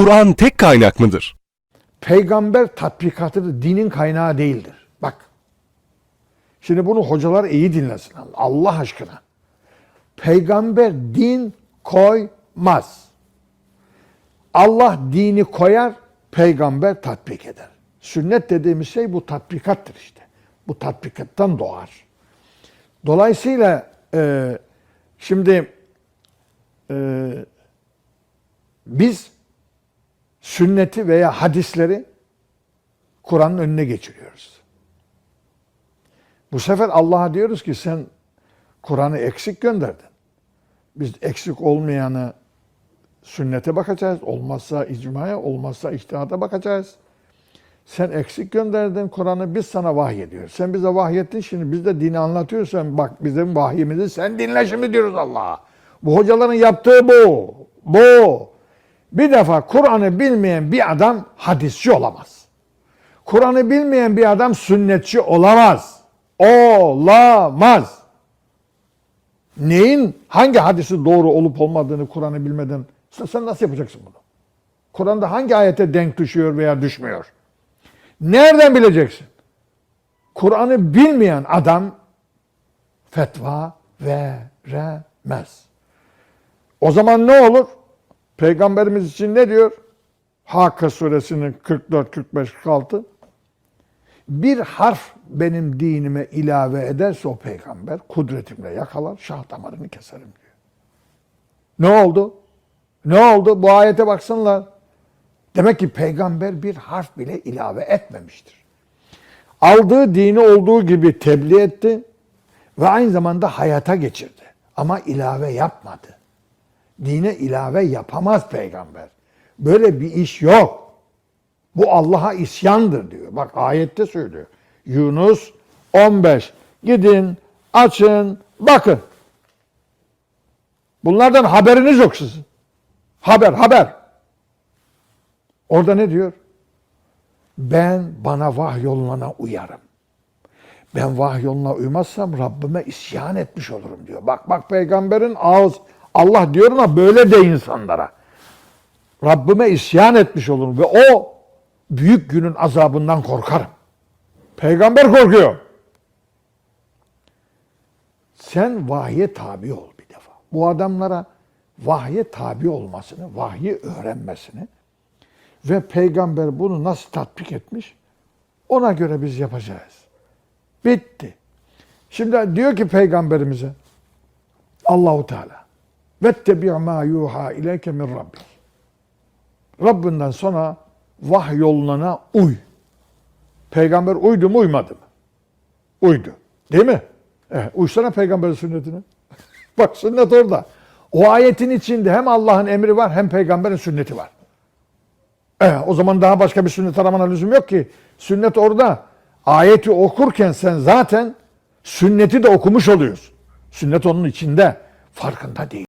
Kur'an tek kaynak mıdır? Peygamber tatbikatıdır, dinin kaynağı değildir. Bak. Şimdi bunu hocalar iyi dinlesin. Allah aşkına. Peygamber din koymaz. Allah dini koyar, peygamber tatbik eder. Sünnet dediğimiz şey bu tatbikattır işte. Bu tatbikattan doğar. Dolayısıyla e, şimdi e, biz sünneti veya hadisleri Kur'an'ın önüne geçiriyoruz. Bu sefer Allah'a diyoruz ki sen Kur'an'ı eksik gönderdin. Biz eksik olmayanı sünnete bakacağız. Olmazsa icmaya, olmazsa içtihada bakacağız. Sen eksik gönderdin Kur'an'ı biz sana vahyediyoruz. Sen bize vahyettin şimdi biz de dini anlatıyoruz. Sen bak bizim vahyimizi sen dinle şimdi diyoruz Allah'a. Bu hocaların yaptığı bu. Bu. Bir defa Kur'an'ı bilmeyen bir adam hadisçi olamaz. Kur'an'ı bilmeyen bir adam sünnetçi olamaz. Olamaz. Neyin, hangi hadisi doğru olup olmadığını Kur'an'ı bilmeden sen, nasıl yapacaksın bunu? Kur'an'da hangi ayete denk düşüyor veya düşmüyor? Nereden bileceksin? Kur'an'ı bilmeyen adam fetva veremez. O zaman ne olur? Peygamberimiz için ne diyor? Hakka suresinin 44, 45, 46. Bir harf benim dinime ilave ederse o peygamber kudretimle yakalar, şah damarını keserim diyor. Ne oldu? Ne oldu? Bu ayete baksınlar. Demek ki peygamber bir harf bile ilave etmemiştir. Aldığı dini olduğu gibi tebliğ etti ve aynı zamanda hayata geçirdi. Ama ilave yapmadı. Dine ilave yapamaz peygamber. Böyle bir iş yok. Bu Allah'a isyandır diyor. Bak ayette söylüyor. Yunus 15. Gidin, açın, bakın. Bunlardan haberiniz yok sizin. Haber, haber. Orada ne diyor? Ben bana vahyolunana uyarım. Ben vahyoluna uymazsam Rabbime isyan etmiş olurum diyor. Bak bak peygamberin ağız Allah diyor ama böyle de insanlara. Rabbime isyan etmiş olurum ve o büyük günün azabından korkarım. Peygamber korkuyor. Sen vahye tabi ol bir defa. Bu adamlara vahye tabi olmasını, vahyi öğrenmesini ve peygamber bunu nasıl tatbik etmiş ona göre biz yapacağız. Bitti. Şimdi diyor ki peygamberimize Allahu Teala vettebi' ma yuha ileyke min rabbik. Rabbinden sonra vahyolunana uy. Peygamber uydu mu uymadı mı? Uydu. Değil mi? Evet, uysana peygamberin sünnetine. Bak sünnet orada. O ayetin içinde hem Allah'ın emri var hem peygamberin sünneti var. Evet, o zaman daha başka bir sünnet aramana lüzum yok ki. Sünnet orada. Ayeti okurken sen zaten sünneti de okumuş oluyorsun. Sünnet onun içinde. Farkında değil.